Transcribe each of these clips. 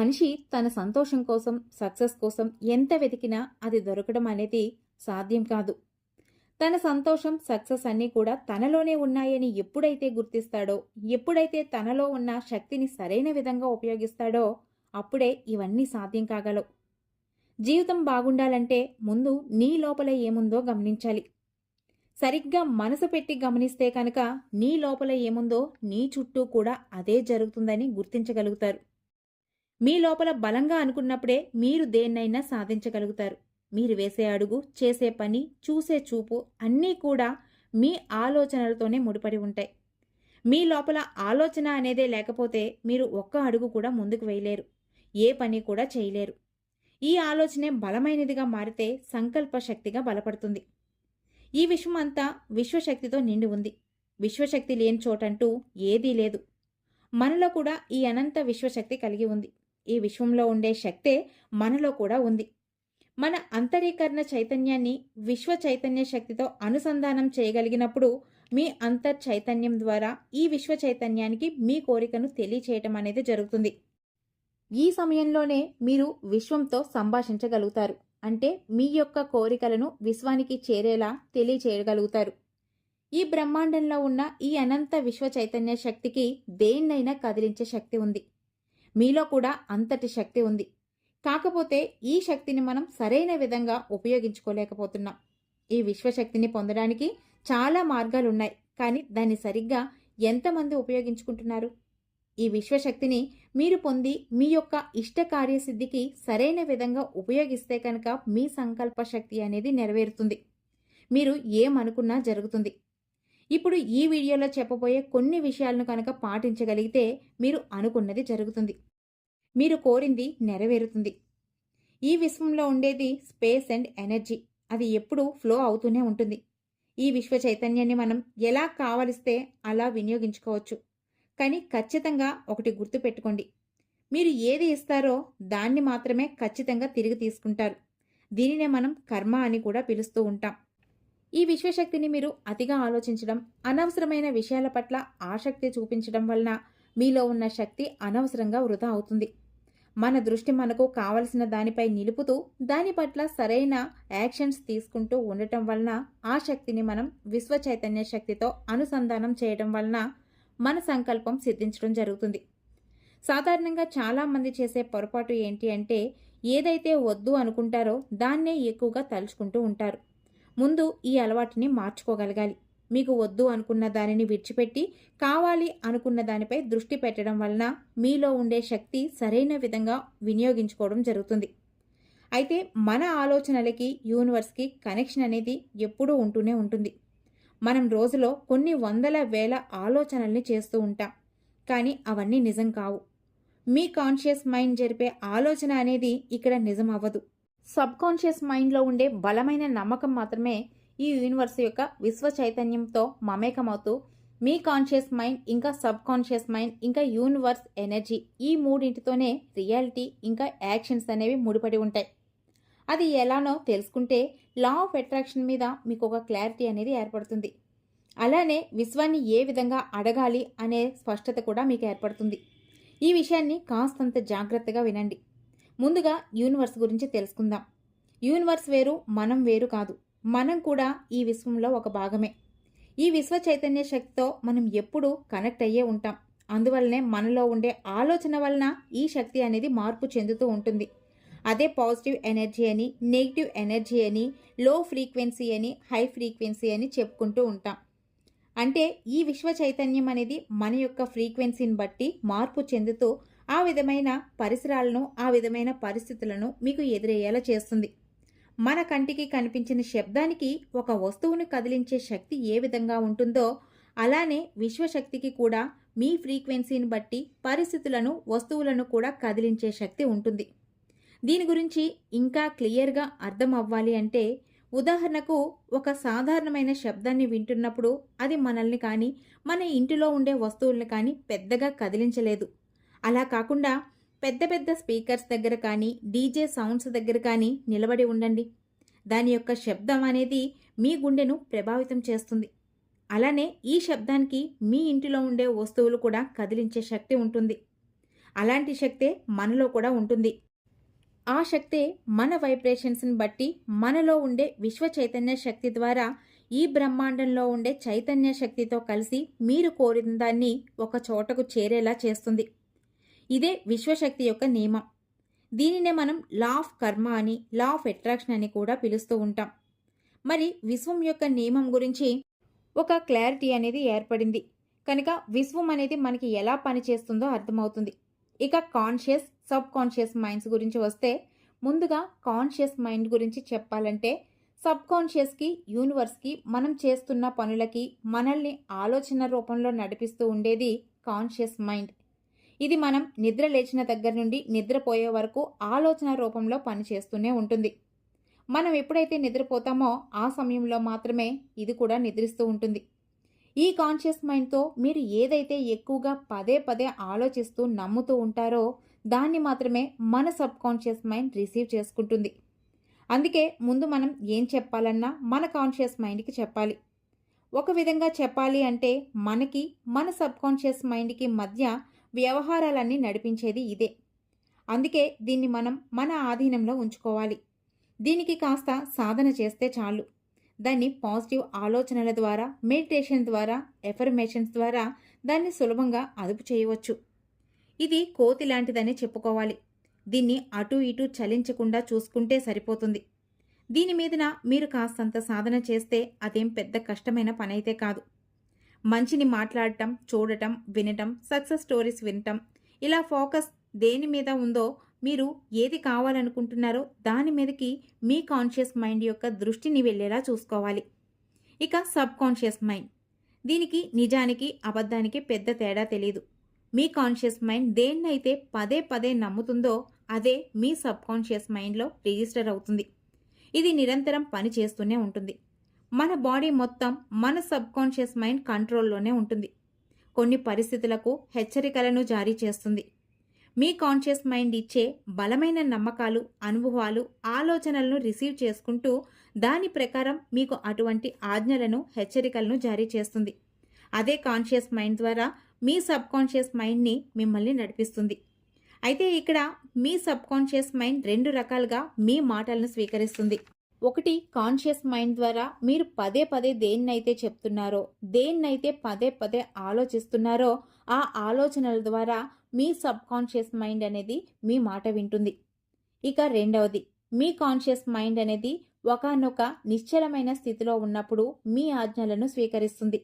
మనిషి తన సంతోషం కోసం సక్సెస్ కోసం ఎంత వెతికినా అది దొరకడం అనేది సాధ్యం కాదు. తన సంతోషం సక్సెస్ అన్నీ కూడా తనలోనే ఉన్నాయని ఎప్పుడైతే గుర్తిస్తాడో ఎప్పుడైతే తనలో ఉన్న శక్తిని సరైన విధంగా ఉపయోగిస్తాడో అప్పుడే ఇవన్నీ సాధ్యం కాగలవు. జీవితం బాగుండాలంటే ముందు నీ లోపల ఏముందో గమనించాలి. సరిగ్గా మనసు పెట్టి గమనిస్తే కనుక నీ లోపల ఏముందో నీ చుట్టూ కూడా అదే జరుగుతుందని గుర్తించగలుగుతారు. మీ లోపల బలంగా అనుకున్నప్పుడే మీరు దేన్నైనా సాధించగలుగుతారు. మీరు వేసే అడుగు చేసే పని చూసే చూపు అన్నీ కూడా మీ ఆలోచనలతోనే ముడిపడి ఉంటాయి. మీ లోపల ఆలోచన అనేదే లేకపోతే మీరు ఒక్క అడుగు కూడా ముందుకు వేయలేరు. ఏ పని కూడా చేయలేరు. ఈ ఆలోచనే బలమైనదిగా మారితే సంకల్ప శక్తిగా బలపడుతుంది. ఈ విశ్వం అంతా విశ్వశక్తితో నిండి ఉంది. విశ్వశక్తి లేని చోటంటూ ఏదీ లేదు. మనలో కూడా ఈ అనంత విశ్వశక్తి కలిగి ఉంది. ఈ విశ్వంలో ఉండే శక్తే మనలో కూడా ఉంది. మన అంతరీకరణ చైతన్యాన్ని విశ్వ చైతన్య శక్తితో అనుసంధానం చేయగలిగినప్పుడు మీ అంతర్ చైతన్యం ద్వారా ఈ విశ్వ చైతన్యానికి మీ కోరికను తెలియచేయటం అనేది జరుగుతుంది. ఈ సమయంలోనే మీరు విశ్వంతో సంభాషించగలుగుతారు. అంటే మీ యొక్క కోరికలను విశ్వానికి చేరేలా తెలియచేయగలుగుతారు. ఈ బ్రహ్మాండంలో ఉన్న ఈ అనంత విశ్వ చైతన్య శక్తికి దేన్నైనా కదిలించే శక్తి ఉంది. మీలో కూడా అంతటి శక్తి ఉంది. కాకపోతే ఈ శక్తిని మనం సరైన విధంగా ఉపయోగించుకోలేకపోతున్నాం. ఈ విశ్వశక్తిని పొందడానికి చాలా మార్గాలున్నాయి. కానీ దాన్ని సరిగ్గా ఎంతమంది ఉపయోగించుకుంటున్నారు? ఈ విశ్వశక్తిని మీరు పొంది మీ యొక్క ఇష్ట కార్యసిద్ధికి సరైన విధంగా ఉపయోగిస్తే కనుక మీ సంకల్ప శక్తి అనేది నెరవేరుతుంది. మీరు ఏమనుకున్నా జరుగుతుంది. ఇప్పుడు ఈ వీడియోలో చెప్పబోయే కొన్ని విషయాలను కనుక పాటించగలిగితే మీరు అనుకున్నది జరుగుతుంది. మీరు కోరింది నెరవేరుతుంది. ఈ విశ్వంలో ఉండేది స్పేస్ అండ్ ఎనర్జీ. అది ఎప్పుడూ ఫ్లో అవుతూనే ఉంటుంది. ఈ విశ్వ చైతన్యాన్ని మనం ఎలా కావలిస్తే అలా వినియోగించుకోవచ్చు. కానీ ఖచ్చితంగా ఒకటి గుర్తుపెట్టుకోండి. మీరు ఏది ఇస్తారో దాన్ని మాత్రమే ఖచ్చితంగా తిరిగి తీసుకుంటారు. దీనినే మనం కర్మ అని కూడా పిలుస్తూ ఉంటాం. ఈ విశ్వశక్తిని మీరు అతిగా ఆలోచించడం అనవసరమైన విషయాల పట్ల ఆసక్తి చూపించడం వలన మీలో ఉన్న శక్తి అనవసరంగా వృధా అవుతుంది. మన దృష్టి మనకు కావలసిన దానిపై నిలుపుతూ దాని పట్ల సరైన యాక్షన్స్ తీసుకుంటూ ఉండటం వలన ఆ శక్తిని మనం విశ్వ చైతన్య శక్తితో అనుసంధానం చేయడం వలన మన సంకల్పం సిద్ధించడం జరుగుతుంది. సాధారణంగా చాలామంది చేసే పొరపాటు ఏంటి అంటే ఏదైతే వద్దు అనుకుంటారో దాన్నే ఎక్కువగా తలుచుకుంటూ ఉంటారు. ముందు ఈ అలవాటుని మార్చుకోగలగాలి. మీకు వద్దు అనుకున్న దానిని విడిచిపెట్టి కావాలి అనుకున్న దానిపై దృష్టి పెట్టడం వలన మీలో ఉండే శక్తి సరైన విధంగా వినియోగించుకోవడం జరుగుతుంది. అయితే మన ఆలోచనలకి యూనివర్స్కి కనెక్షన్ అనేది ఎప్పుడూ ఉంటూనే ఉంటుంది. మనం రోజులో కొన్ని వందల వేల ఆలోచనల్ని చేస్తూ ఉంటాం. కానీ అవన్నీ నిజం కావు. మీ కాన్షియస్ మైండ్ జరిపే ఆలోచన అనేది ఇక్కడ నిజం అవ్వదు సబ్ కాన్షియస్ మైండ్లో ఉండే బలమైన నమ్మకం మాత్రమే ఈ యూనివర్స్ యొక్క విశ్వ చైతన్యంతో మమేకమవుతూ మీ కాన్షియస్ మైండ్ ఇంకా సబ్ కాన్షియస్ మైండ్ ఇంకా యూనివర్స్ ఎనర్జీ ఈ మూడింటితోనే రియాలిటీ ఇంకా యాక్షన్స్ అనేవి ముడిపడి ఉంటాయి. అది ఎలానో తెలుసుకుంటే లా ఆఫ్ అట్రాక్షన్ మీద మీకు ఒక క్లారిటీ అనేది ఏర్పడుతుంది. అలానే విశ్వాన్ని ఏ విధంగా అడగాలి అనే స్పష్టత కూడా మీకు ఏర్పడుతుంది. ఈ విషయాన్ని కాస్తంత జాగ్రత్తగా వినండి. ముందుగా యూనివర్స్ గురించి తెలుసుకుందాం. యూనివర్స్ వేరు మనం వేరు కాదు. మనం కూడా ఈ విశ్వంలో ఒక భాగమే. ఈ విశ్వ చైతన్య శక్తితో మనం ఎప్పుడూ కనెక్ట్ అయ్యే ఉంటాం. అందువల్లనే మనలో ఉండే ఆలోచన వలన ఈ శక్తి అనేది మార్పు చెందుతూ ఉంటుంది. అదే పాజిటివ్ ఎనర్జీ అని నెగిటివ్ ఎనర్జీ అని లో ఫ్రీక్వెన్సీ అని హై ఫ్రీక్వెన్సీ అని చెప్పుకుంటూ ఉంటాం. అంటే ఈ విశ్వ చైతన్యం అనేది మన యొక్క ఫ్రీక్వెన్సీని బట్టి మార్పు చెందుతూ ఆ విధమైన పరిసరాలను ఆ విధమైన పరిస్థితులను మీకు ఎదురయ్యేలా చేస్తుంది. మన కంటికి కనిపించిన శబ్దానికి ఒక వస్తువును కదిలించే శక్తి ఏ విధంగా ఉంటుందో అలానే విశ్వశక్తికి కూడా మీ ఫ్రీక్వెన్సీని బట్టి పరిస్థితులను వస్తువులను కూడా కదిలించే శక్తి ఉంటుంది. దీని గురించి ఇంకా క్లియర్గా అర్థం అవ్వాలి అంటే ఉదాహరణకు ఒక సాధారణమైన శబ్దాన్ని వింటున్నప్పుడు అది మనల్ని కానీ మన ఇంటిలో ఉండే వస్తువుల్ని కానీ పెద్దగా కదిలించలేదు. అలా కాకుండా పెద్ద పెద్ద స్పీకర్స్ దగ్గర కానీ డీజే సౌండ్స్ దగ్గర కానీ నిలబడి ఉండండి. దాని యొక్క శబ్దం అనేది మీ గుండెను ప్రభావితం చేస్తుంది. అలానే ఈ శబ్దానికి మీ ఇంటిలో ఉండే వస్తువులు కూడా కదిలించే శక్తి ఉంటుంది. అలాంటి శక్తే మనలో కూడా ఉంటుంది. ఆ శక్తే మన వైబ్రేషన్స్ని బట్టి మనలో ఉండే విశ్వ చైతన్య శక్తి ద్వారా ఈ బ్రహ్మాండంలో ఉండే చైతన్య శక్తితో కలిసి మీరు కోరిన దాన్ని ఒక చోటకు చేరేలా చేస్తుంది. ఇదే విశ్వశక్తి యొక్క నియమం. దీనినే మనం లా ఆఫ్ కర్మ అని లా ఆఫ్ అట్రాక్షన్ అని కూడా పిలుస్తూ ఉంటాం. మరి విశ్వం యొక్క నియమం గురించి ఒక క్లారిటీ అనేది ఏర్పడింది. కనుక విశ్వం అనేది మనకి ఎలా పనిచేస్తుందో అర్థమవుతుంది. ఇక కాన్షియస్ సబ్ కాన్షియస్ మైండ్స్ గురించి వస్తే ముందుగా కాన్షియస్ మైండ్ గురించి చెప్పాలంటే సబ్ కాన్షియస్కి యూనివర్స్కి మనం చేస్తున్న పనులకి మనల్ని ఆలోచన రూపంలో నడిపిస్తూ ఉండేది కాన్షియస్ మైండ్. ఇది మనం నిద్ర లేచిన దగ్గర నుండి నిద్రపోయే వరకు ఆలోచన రూపంలో పనిచేస్తూనే ఉంటుంది. మనం ఎప్పుడైతే నిద్రపోతామో ఆ సమయంలో మాత్రమే ఇది కూడా నిద్రిస్తూ ఉంటుంది. ఈ కాన్షియస్ మైండ్తో మీరు ఏదైతే ఎక్కువగా పదే పదే ఆలోచిస్తూ నమ్ముతూ ఉంటారో దాన్ని మాత్రమే మన సబ్ కాన్షియస్ మైండ్ రిసీవ్ చేసుకుంటుంది. అందుకే ముందు మనం ఏం చెప్పాలన్నా మన కాన్షియస్ మైండ్కి చెప్పాలి. ఒక విధంగా చెప్పాలి అంటే మనకి మన సబ్ కాన్షియస్ మైండ్కి మధ్య వ్యవహారాలన్నీ నడిపించేది ఇదే. అందుకే దీన్ని మనం మన ఆధీనంలో ఉంచుకోవాలి. దీనికి కాస్త సాధన చేస్తే చాలు. దాన్ని పాజిటివ్ ఆలోచనల ద్వారా మెడిటేషన్ ద్వారా ఎఫర్మేషన్స్ ద్వారా దాన్ని సులభంగా అదుపు చేయవచ్చు. ఇది కోతి లాంటిదని చెప్పుకోవాలి. దీన్ని అటు ఇటు చలించకుండా చూసుకుంటే సరిపోతుంది. దీని మీదన మీరు కాస్తంత సాధన చేస్తే అదేం పెద్ద కష్టమైన పనైతే కాదు. మంచిని మాట్లాడటం చూడటం వినటం సక్సెస్ స్టోరీస్ వినటం. ఇలా ఫోకస్ దేని మీద ఉందో మీరు ఏది కావాలనుకుంటున్నారో దాని మీదకి మీ కాన్షియస్ మైండ్ యొక్క దృష్టిని వెళ్ళేలా చూసుకోవాలి. ఇక సబ్ కాన్షియస్ మైండ్. దీనికి నిజానికి అబద్ధానికి పెద్ద తేడా తెలియదు మీ కాన్షియస్ మైండ్ దేన్నైతే పదే పదే నమ్ముతుందో అదే మీ సబ్ కాన్షియస్ మైండ్లో రిజిస్టర్ అవుతుంది. ఇది నిరంతరం పని చేస్తూనే ఉంటుంది. మన బాడీ మొత్తం మన సబ్ కాన్షియస్ మైండ్ కంట్రోల్లోనే ఉంటుంది. కొన్ని పరిస్థితులకు హెచ్చరికలను జారీ చేస్తుంది. మీ కాన్షియస్ మైండ్ ఇచ్చే బలమైన నమ్మకాలు అనుభవాలు ఆలోచనలను రిసీవ్ చేసుకుంటూ దాని ప్రకారం మీకు అటువంటి ఆజ్ఞలను హెచ్చరికలను జారీ చేస్తుంది. అదే కాన్షియస్ మైండ్ ద్వారా మీ సబ్ కాన్షియస్ మైండ్ని మిమ్మల్ని నడిపిస్తుంది. అయితే ఇక్కడ మీ సబ్ కాన్షియస్ మైండ్ రెండు రకాలుగా మీ మాటలను స్వీకరిస్తుంది. ఒకటి కాన్షియస్ మైండ్ ద్వారా మీరు పదే పదే దేన్నైతే చెప్తున్నారో దేన్నైతే పదే పదే ఆలోచిస్తున్నారో ఆ ఆలోచనల ద్వారా మీ సబ్ కాన్షియస్ మైండ్ అనేది మీ మాట వింటుంది. ఇక రెండవది మీ కాన్షియస్ మైండ్ అనేది ఒకనొక నిశ్చలమైన స్థితిలో ఉన్నప్పుడు మీ ఆజ్ఞలను స్వీకరిస్తుంది.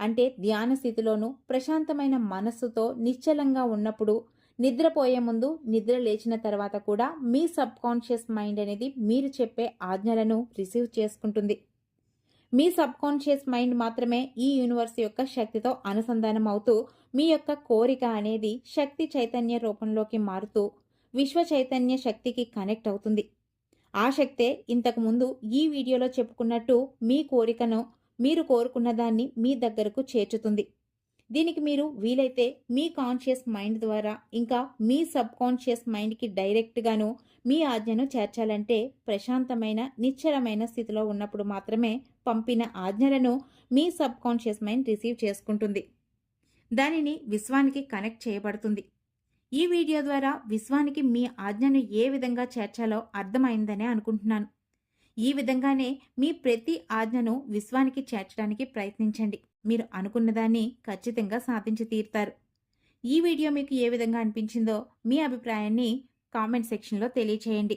అంటే ధ్యాన స్థితిలోనూ ప్రశాంతమైన మనస్సుతో నిశ్చలంగా ఉన్నప్పుడు నిద్రపోయే ముందు నిద్ర లేచిన తర్వాత కూడా మీ సబ్ కాన్షియస్ మైండ్ అనేది మీరు చెప్పే ఆజ్ఞలను రిసీవ్ చేసుకుంటుంది. మీ సబ్ కాన్షియస్ మైండ్ మాత్రమే ఈ యూనివర్స్ యొక్క శక్తితో అనుసంధానం అవుతూ మీ యొక్క కోరిక అనేది శక్తి చైతన్య రూపంలోకి మారుతూ విశ్వ చైతన్య శక్తికి కనెక్ట్ అవుతుంది. ఆ శక్తే ఇంతకుముందు ఈ వీడియోలో చెప్పుకున్నట్టు మీ కోరికను మీరు కోరుకున్న దాన్ని మీ దగ్గరకు చేర్చుతుంది. దీనికి మీరు వీలైతే మీ కాన్షియస్ మైండ్ ద్వారా ఇంకా మీ సబ్ కాన్షియస్ మైండ్కి డైరెక్ట్గాను మీ ఆజ్ఞను చేర్చాలంటే ప్రశాంతమైన నిశ్చలమైన స్థితిలో ఉన్నప్పుడు మాత్రమే పంపిన ఆజ్ఞలను మీ సబ్ కాన్షియస్ మైండ్ రిసీవ్ చేసుకుంటుంది. దానిని విశ్వానికి కనెక్ట్ చేయబడుతుంది. ఈ వీడియో ద్వారా విశ్వానికి మీ ఆజ్ఞను ఏ విధంగా చేర్చాలో అర్థమైందనే అనుకుంటున్నాను. ఈ విధంగానే మీ ప్రతి ఆజ్ఞను విశ్వానికి చేర్చడానికి ప్రయత్నించండి. మీరు అనుకున్నదాన్ని ఖచ్చితంగా సాధించి తీరుతారు. ఈ వీడియో మీకు ఏ విధంగా అనిపించిందో మీ అభిప్రాయాన్ని కామెంట్ సెక్షన్లో తెలియచేయండి.